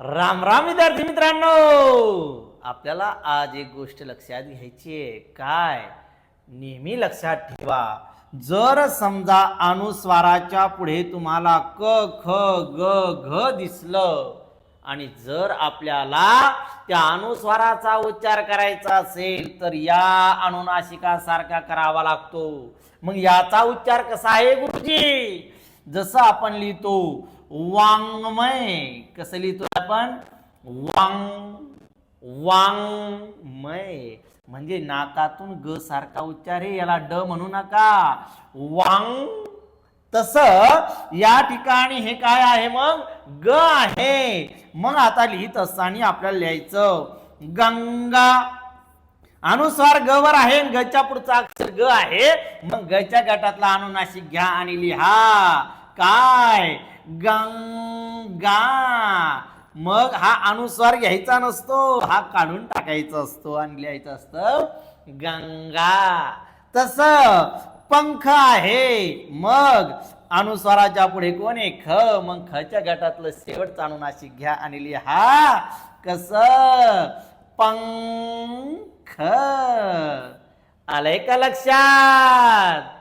राम राम विद्यार्थी मित्रांनो. आपल्याला आज एक गोष्ट लक्षात घ्यायची आहे. काय? नेहमी लक्षात ठेवा. जर समजा अनुस्वाराच्या पुढे तुम्हाला क ख ग घ दिसलं आणि जर आपल्याला त्या अनुस्वाराचा उच्चार करायचा असेल तर या अनुनासिकासारखा करावा लागतो. मग याचा उच्चार कसा आहे गुरुजी? जसं आपण लिहितो वाङ्मय. कसं लिहितो? आपण वांग वाङ्मय म्हणजे नाकातून ग सारखा उच्चार आहे याला ड म्हणू नका. वांग तस या ठिकाणी हे काय आहे मग? ग आहे. मग आता लिहित असताना आपल्याला लिहायचं गंगा. अनुस्वार ग वर आहे गच्या पुढचा अक्षर ग आहे. मग गच्या गटातला अनुनाशिक घ्या आणि लिहा. काय? गंगा. मग हा अनुस्वार घ्यायचा नसतो हा काढून टाकायचा असतो आणि लिहायचं असतं गंगा. तस पंख आहे मग अनुस्वाराच्या पुढे कोण आहे? ख. मग खच्या गटातलं शेवटचं अनुनासिक घ्या आणि लिहा. कस? पंख. आलंय का लक्षात?